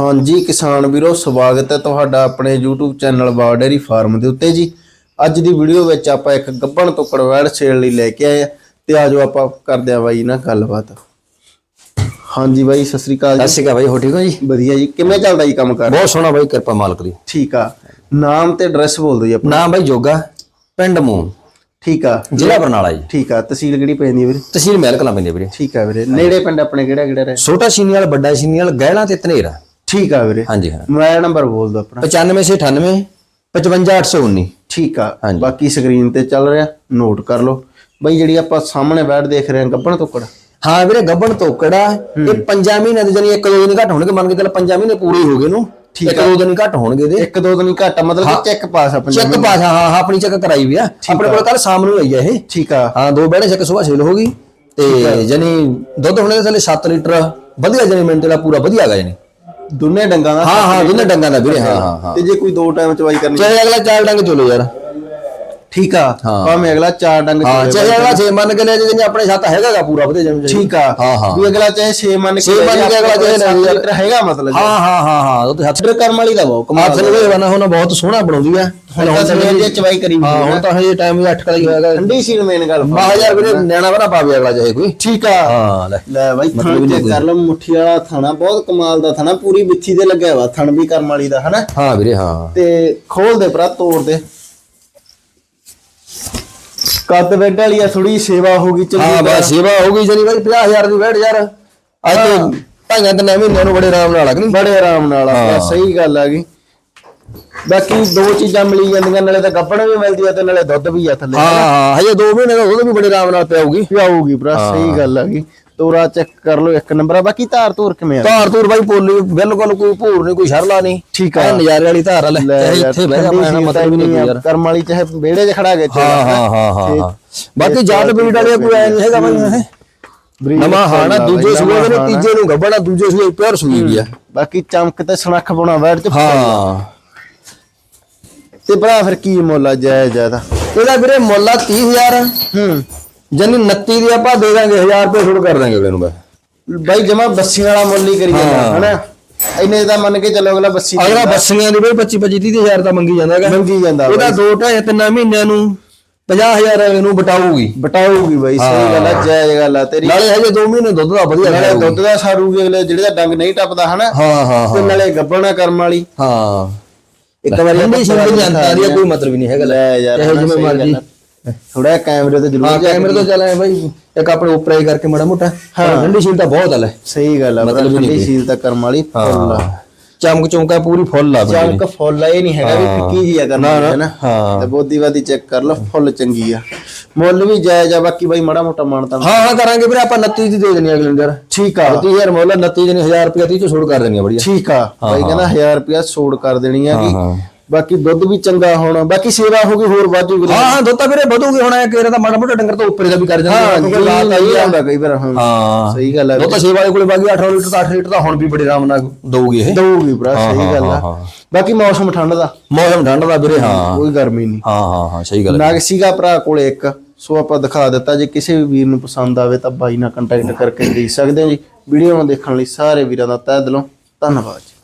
ਹਾਂਜੀ ਕਿਸਾਨ ਵੀਰੋ ਸਵਾਗਤ ਹੈ ਤੁਹਾਡਾ ਆਪਣੇ YouTube ਚੈਨਲ ਡੇਰੀ ਫਾਰਮ ਦੇ ਉੱਤੇ ਜੀ। ਅੱਜ ਦੀ ਵੀਡੀਓ ਵਿੱਚ ਆਪਾਂ ਇੱਕ ਗੱਬਣ ਤੋਂ ਕੜਵੈੜ ਸੇਲ ਲਈ ਲੈ ਕੇ ਆਏ ਆ ਤੇ ਆਜੋ ਆਪਾਂ ਕਰਦੇ ਆ ਬਾਈ ਨਾਲ ਗੱਲਬਾਤ। ਹਾਂਜੀ ਬਾਈ ਸਤਿ ਸ੍ਰੀ ਅਕਾਲ ਸਤਿ ਸ਼੍ਰੀ ਅਕਾਲ ਬਾਈ ਹੋ ਠੀਕ ਹੋ ਜੀ? ਵਧੀਆ ਜੀ। ਕਿਵੇਂ ਚੱਲਦਾ ਜੀ ਕੰਮ ਕਰ? ਬਹੁਤ ਸੋਹਣਾ ਬਾਈ ਕਿਰਪਾ ਮਾਲਕ ਦੀ। ਠੀਕ ਆ। ਨਾਮ ਤੇ ਐਡਰੈਸ ਬੋਲ ਦਿਓ ਜੀ ਆਪਣਾ। ਨਾਮ ਬਾਈ ਜੋਗਾ ਪਿੰਡ ਮੂਨ ਠੀਕ ਆ। ਜ਼ਿਲ੍ਹਾ ਬਰਨਾਲਾ ਜੀ। ਠੀਕ ਆ। ਤਹਿਸੀਲ ਕਿਹੜੀ ਪੈਂਦੀ ਹੈ ਵੀਰੇ? ਤਹਿਸੀਲ ਮਹਿਲ ਕਲਾਂ ਪੈਂਦੀ ਵੀਰੇ। ਠੀਕ ਆ ਵੀਰੇ। ਨੇੜੇ ਪਿੰਡ ਆਪਣੇ ਕਿਹੜਾ ਕਿਹੜਾ ਰਹੇ? ਛੋਟਾ ਸੀਨੀਵਾਲ ਵੱਡਾ ਸੀਨੀਵਾਲ ਗਹਿਲਾ ਤੇ ਧਨੇਰਾ ਠੀਕ ਆ ਵੀਰੇ। ਹਾਂਜੀ ਹਾਂ। ਮੋਬਾਈਲ ਨੰਬਰ ਬੋਲ ਦਿਓ ਆਪਣਾ 9598 55819 ਠੀਕ ਆ। ਬਾਕੀ ਸਕਰੀਨ ਤੇ ਚੱਲ ਰਿਹਾ ਨੋਟ ਕਰ ਲਓ। ਬਈ ਜਿਹੜੀ ਆਪਾਂ ਸਾਹਮਣੇ ਬੈਠ ਦੇਖ ਰਹੇ ਹਾਂ ਗੱਬਣ ਤੋਕੜ। ਹਾਂ ਵੀਰੇ ਗੱਬਣ ਤੋਕੜਾ ਇਹ ਪੰਜਾਂ ਮਹੀਨਿਆਂ ਦੇ ਜਾਨੀ ਇੱਕ ਦੋ ਦਿਨ ਘੱਟ ਹੋਣਗੇ ਮੰਨ ਕੇ ਚੱਲ ਪੰਜਾਂ ਮਹੀਨੇ ਪੂਰੇ ਹੋ ਗਏ ਨੂੰ ਇੱਕ ਦੋ ਦਿਨ ਘੱਟ ਹੋਣਗੇ ਦੇ ਇੱਕ ਦੋ ਦਿਨ ਘੱਟ ਮਤਲਬ ਕਿ ਚੈੱਕ ਪਾਸ ਆ ਪੰਜਾਬੀ ਚੈੱਕ ਪਾਸ ਹਾਂ ਹਾਂ ਆਪਣੀ ਚੈੱਕ ਕਰਾਈ ਵੀ ਆ। ਆਪਣੇ ਕੋਲ ਕੱਲ ਸ਼ਾਮ ਨੂੰ ਆਈ ਆ ਇਹ। ਠੀਕ ਆ। ਹਾਂ ਦੋ ਬੈੜੇ ਚੱਕ ਸਵੇਰ ਸੇਲ ਹੋ ਗਈ। ਤੇ ਜਾਨੀ ਦੁੱਧ ਹੋਣੇ ਦੇ ਥੱਲੇ 7 ਲੀਟਰ ਵਧੀਆ ਜਾਨੀ ਮਿੰਟ ਦਾ ਪੂਰਾ ਵਧੀਆ ਹੈਗਾ ਜਾਨੀ ਦੋਨੇ ਡੰਗਾਂ ਦਾ ਹਾਂ ਹਾਂ ਦੋਨੇ ਡੰਗਾਂ ਦਾ ਵੀਰੇ ਹਾਂ ਹਾਂ ਹਾਂ। ਤੇ ਜੇ ਕੋਈ ਦੋ ਟਾਈਮ ਚਵਾਈ ਕਰਨੀ ਚਾਹੇ ਅਗਲਾ ਚਾਰ ਡੰਗ ਚਲੋ ਯਾਰ। ਠੀਕ ਆ। ਹਾਂ। ਭਾਵੇਂ ਅਗਲਾ ਚਾਰ ਡੰਗ ਹਾਂ ਚਾਹੇ ਅਗਲਾ ਛੇ ਮੰਨ ਕੇ ਲੈ ਜੇ ਆਪਣੇ ਛੱਤ ਹੈਗਾਗਾ ਪੂਰਾ ਵਧੀਆ ਜਮ ਠੀਕ ਆ। ਹਾਂ ਹਾਂ। ਵੀ ਅਗਲਾ ਚਾਹੇ 6 ਮੰਨ ਕੇ ਛੇ ਮੰਨ ਕੇ ਅਗਲਾ ਚਾਹੇ ਲੈ ਜਾਏ। ਲੀਟਰ ਹੈਗਾ ਮਤਲਬ ਹਾਂ ਹਾਂ ਹਾਂ ਹਾਂ ਉਹ ਤੇ ਹੱਥ ਕਰਮ ਵਾਲੀ ਦਾ ਬਹੁਤ ਕਮਾਲ ਹੱਥ ਨੂੰ ਬਣਾ ਹੁਣ ਬਹੁਤ ਸੋਹਣਾ ਬਣਾਉਂਦੀ ਆ। ਹੁਣ ਤਾਂ ਚਵਾਈ ਕਰੀ ਹਾਂ ਹੁਣ ਤਾਂ ਹਜੇ ਟਾਈਮ ਵੀ 8 ਕਦਾ ਹੀ ਹੋਇਆਗਾ ਠੰਡੀ ਸੀ ਮੇਨ ਗੱਲ 12000 ਵੀਰੇ ਨਿਆਣਾ ਬਣਾ ਪਾਵੇ ਅਗਲਾ ਚਾਹੇ ਕੋਈ। ਠੀਕ ਆ। ਹਾਂ ਲੈ। ਲੈ ਬਾਈ ਥਣ ਚੈੱਕ ਕਰ ਲਓ ਮੁੱਠੀ ਵਾਲਾ ਥਣਾ ਬਹੁਤ ਕਮਾਲ ਦਾ ਥਣਾ ਪੂਰੀ ਵਿੱਥੀ ਤੇ ਲੱਗਿਆ ਵਾ ਥਣ ਵੀ ਕਰਮ ਵਾਲੀ ਦਾ ਹਨਾ? ਹਾਂ ਵੀਰੇ ਹਾਂ। ਤੇ ਖੋਲ ਦੇ ਭਰਾ ਤੋੜ ਦੇ। ਕੱਦ ਬੈੱਡ ਵਾਲੀ ਆ ਥੋੜੀ ਸੇਵਾ ਹੋ ਗਈ ਹਾਂ ਚੰਗੀ ਬਸ ਸੇਵਾ ਹੋ ਗਈ ਜਣੀ ਬਾਈ 50000 ਦੀ ਬੈਠ ਯਾਰ। ਅੱਜ ਤੋਂ ਢਾਈਆਂ ਤੇ ਮਹੀਨਿਆਂ ਨੂੰ ਬੜੇ ਆਰਾਮ ਨਾਲ ਲੱਗਣੀ ਬੜੇ ਆਰਾਮ ਨਾਲ ਆ ਹਾਂ। ਸਹੀ ਗੱਲ ਆ ਗਈ ਬਾਕੀ ਦੋ ਚੀਜ਼ਾਂ ਮਿਲੀ ਜਾਂਦੀਆਂ ਨਾਲੇ ਤਾਂ ਗੱਬਣ ਵੀ ਮਿਲਦੀ ਆ ਤੇ ਨਾਲੇ ਦੁੱਧ ਵੀ ਆ ਥੱਲੇ ਹਾਂ ਹਾਂ ਹਜੇ 2 ਮਹੀਨੇ ਦਾ ਉਹਦੇ ਵੀ ਬੜੇ ਆਰਾਮ ਨਾਲ ਪਿਆਊਗੀ। ਪਿਆਊਗੀ ਭਰਾ ਸਹੀ ਗੱਲ ਆ ਗਈ ਤੋਰਾ ਚੈੱਕ ਕਰ ਲਓ ਇੱਕ ਨੰਬਰ ਆ ਬਾਕੀ ਧਾਰ ਧੂਰ ਕਿਵੇਂ ਆ? ਧਾਰ ਧੂਰ ਬਾਈ ਪੋਲੀ ਬਿਲਕੁਲ ਕੋਈ ਭੂਰ ਨਹੀਂ ਕੋਈ ਸ਼ਰਲਾ ਨਹੀਂ। ਠੀਕ ਆ। ਨਜ਼ਾਰੇ ਵਾਲੀ ਧਾਰ ਆ ਲੈ ਇੱਥੇ ਬਹਿ ਜਾ ਸੀਲ ਮਤਲਬ ਨਹੀਂ ਯਾਰ। ਕਰਮ ਵਾਲੀ ਚਾਹੇ ਵਿਹੜੇ 'ਚ ਖੜਾ ਕੇ ਹਾਂ ਹਾਂ ਹਾਂ ਹਾਂ ਬਾਕੀ ਜਾਤ ਬਰੀਡ ਵਾਲੇ ਕੋਈ ਐ ਨਹੀਂ ਹੈਗਾ ਬਾਈ ਨਵਾਂ ਹਾਣਾ ਦੂਜੇ ਸੂਏ ਦੇ ਤੀਜੇ ਨੂੰ ਗੱਬਣਾ ਦੂਜੇ ਸੂਏ ਪਿਓਰ ਸੂਈ ਵੀ ਆ। ਬਾਕੀ ਚਮਕ ਤੇ ਸਣਖ ਪਾਉਣਾ ਵੈੜ 'ਚ ਹਾਂ। ਤੇ ਭਰਾ ਫਿਰ ਕੀ ਮੁੱਲ ਆ ਜਾਇਜ਼ ਇਹਦਾ? ਇਹਦਾ ਵੀਰੇ ਮੁੱਲ ਆ 30000 ਹੂੰ। ਜਾਨੀ 29 ਦੀ ਆਪਾਂ ਦੇ ਦਾਂਗੇ 1000 ਰੁਪਏ ਛੋੜ ਕਰ ਦਾਂਗੇ ਅਗਲੇ ਨੂੰ ਬਸ। ਬਾਈ ਜਮਾ ਬੱਸੀ ਵਾਲਾ ਮੁੱਲ ਹੀ ਕਰੀ ਜਾਂਦਾ ਹਾਂ। ਹਨਾ? ਇੰਨੇ ਦਾ ਮੰਨ ਕੇ ਚੱਲੋ ਅਗਲਾ ਬੱਸੀ ਅਗਲਾ ਬੱਸੀਆਂ ਦੀ ਬਈ 25 25 30000 ਤਾਂ ਮੰਗੀ ਜਾਂਦਾ ਹੈਗਾ। ਮੰਗੀ ਜਾਂਦਾ ਉਹਦਾ ਦੋ ਢਾਈ ਤਿੰਨ ਮਹੀਨਿਆਂ ਨੂੰ 50000 ਅਗਲੇ ਨੂੰ ਬਟਾਊਗੀ ਬਟਾਊਗੀ ਬਾਈ ਸਹੀ ਗੱਲ ਆ ਜਾਇਜ਼ ਗੱਲ ਆ ਤੇਰੀ। ਨਾਲੇ ਹਜੇ 2 ਮਹੀਨੇ ਦੁੱਧ ਦਾ ਵਧੀਆ ਨਾਲੇ। ਦੁੱਧ ਦਾ ਸਾਰੂਗੀ ਅਗਲੇ ਜਿਹੜੇ ਦਾ ਡੰਗ ਨਹੀਂ ਟੱਪਦਾ ਹਨਾ? ਹਾਂ ਹਾਂ ਤੇ ਹਾਂ ਨਾਲੇ ਗੱਬਣਾ ਕਰਮ ਵਾਲੀ। ਹਾਂ। ਇੱਕ ਵਾਰੀ ਠੰਡੀ ਸਿੰਪਲ ਜਾਂਦਾ ਦੀ ਕੋਈ ਮਤਲਬ ਹੀ ਨਹੀਂ ਹੈਗਾ। ਲੈ ਯਾਰ ਚਾਹੇ ਜਿਵੇਂ ਮਰਜ਼ੀ। ਥੋੜਾ ਕੈਮਰੇ ਤੇ ਜ਼ਰੂਰ ਹਾਂ ਕੈਮਰੇ ਤੋਂ ਚੱਲ ਬਾਈ ਇੱਕ ਆਪਣੇ ਉੱਪਰ ਹੀ ਕਰਕੇ ਮਾੜਾ ਮੋਟਾ। ਹਾਂ। ਠੰਡੀ ਸੀਲ ਤਾਂ ਬਹੁਤ ਆ ਲੈ। ਸਹੀ ਗੱਲ ਆ ਮਤਲਬ ਠੰਡੀ ਸੀਲ ਤਾਂ ਕਰਮ ਵਾਲੀ ਫੁੱਲ ਆ। ਚਮਕ ਚੌਂਕਾ ਪੂਰੀ ਫੁੱਲ ਆ ਬਈ ਚਮਕ ਫੁੱਲ ਆ ਇਹ ਨਹੀਂ ਹੈਗਾ ਵੀ ਫਿੱਕੀ ਜੀ ਆ ਹਨਾ? ਹਾਂ। ਤੇ ਬੋਦੀਵਾਦੀ ਚੈੱਕ ਕਰ ਲਓ ਫੁੱਲ ਚੰਗੀ ਆ। ਮੁੱਲ ਵੀ ਜਾਇਜ਼ ਆ ਬਾਕੀ ਬਾਈ ਮਾੜਾ ਮੋਟਾ ਮਾਨਤਾ ਹਾਂ ਹਾਂ ਕਰਾਂਗੇ ਵੀਰੇ ਆਪਾਂ 29 ਦੀ ਦੇ ਦੇਣੀ ਅਗਲੇ ਨੂੰ ਯਾਰ ਠੀਕ ਆ। 30000 ਮੁੱਲ 29 ਦਿਨ 1000 ਰੁਪਏ 30 ਚ ਛੋੜ ਕਰ ਦੇਣੀ ਆ ਬੜੀਆ। ਠੀਕ ਆ। ਬਾਈ ਕਹਿੰਦਾ 1000 ਰੁਪਿਆ ਸੋੜ ਕਰ ਦੇਣੀ ਆ ਕਿ ਬਾਕੀ ਦੁੱਧ ਵੀ ਚੰਗਾ ਹੋਣਾ ਬਾਕੀ ਸੇਵਾ ਹੋ ਗਈ ਹੋਰ ਵਾਧੂ ਵੀਰੇ ਹਾਂ ਹਾਂ ਦੁੱਧ ਤਾਂ ਵੀਰੇ ਵਧੂਗੀ ਹੁਣ ਇਹ ਕਿਹੜਾ ਤਾਂ ਮਾੜਾ ਮੋਟਾ ਡੰਗਰ ਤੋਂ ਉੱਪਰ ਦਾ ਵੀ ਕਰ ਜਾਂਦੇ ਹਾਂ ਕਿਉਂਕਿ ਰਾਤ ਆਈ ਆਉਂਦਾ ਕਈ ਵਾਰ ਹਾਂ। ਹਾਂ। ਸਹੀ ਗੱਲ ਆ ਦੁੱਧ ਤਾਂ ਸੇਵਾ ਵਾਲੇ ਕੋਲੇ ਬਾਗੀ 8 ਲੀਟਰ ਤਾਂ 8 ਲੀਟਰ ਤਾਂ ਹੁਣ ਵੀ ਬੜੇ ਆਰਾਮ ਨਾਲ ਦਊਗੀ ਇਹ। ਦਊਗੀ ਭਰਾ ਸਹੀ ਗੱਲ ਹਾਂ, ਆ। ਹਾਂ। ਬਾਕੀ ਮੌਸਮ ਠੰਡ ਦਾ। ਮੌਸਮ ਠੰਡ ਦਾ ਵੀਰੇ ਹਾਂ। ਕੋਈ ਗਰਮੀ ਨਹੀਂ। ਹਾਂ ਹਾਂ ਹਾਂ ਸਹੀ ਗੱਲ ਹੈ ਨਾਗ ਸੀਗਾ ਭਰਾ ਕੋਲੇ ਇੱਕ ਸੋ ਆਪਾਂ ਦਿਖਾ ਦਿੱਤਾ। ਜੇ ਕਿਸੇ ਵੀ ਵੀਰ ਨੂੰ ਪਸੰਦ ਆਵੇ ਤਾਂ ਬਾਈ ਨਾਲ ਕੰਟੈਕਟ ਕਰਕੇ ਦੇਖ ਸਕਦੇ ਹੋ ਜੀ। ਵੀਡੀਓ ਨੂੰ ਦੇਖਣ ਲਈ ਸਾਰੇ ਵੀਰਾਂ ਦਾ ਤਹਿ ਦਿਲੋਂ ਧੰਨਵਾਦ ਜੀ।